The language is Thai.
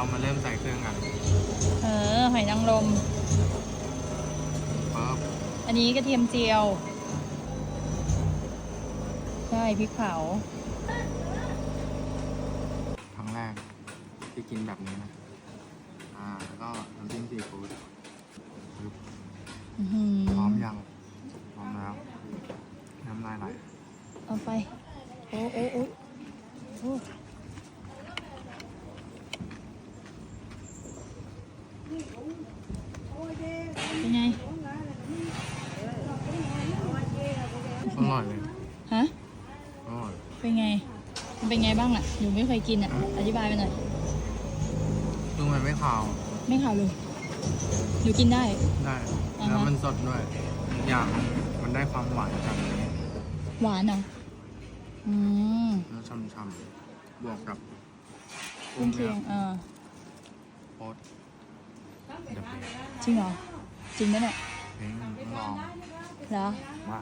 เรามาเริ่มใส่เครื่องกันเออหอยนางรมปั๊บอันนี้กระเทียมเจียวใช่พริกเผาครั้งแรกที่กินแบบนี้นะ อ่า แล้วก็น้ำจิ้มซีฟู้ดปึ๊บอื้อหือพร้อมยังพร้อมแล้ว น้ำลายไหล เอาไป โอ้โอ้โอ้โอ้ เป็นไง อร่อยเลยฮะ อร่อยเป็นไง มันเป็นไงบ้างอะหนูไม่เคยกินอะ อธิบายไปหน่อย คือมันไม่ขาวไม่ขาวเลยหนูกินได้ ได้ อ่าฮะ แล้วมันสดด้วยอีกอย่างมันได้ความหวานจากเนื้อหวานเหรออืมเนื้อช่ำๆบวกกับกุ้งเชียงเออโคตรเดี๋ยวเพลงจริงเหรอ จริงนะเนี่ยเพลงลอง เหรอว่า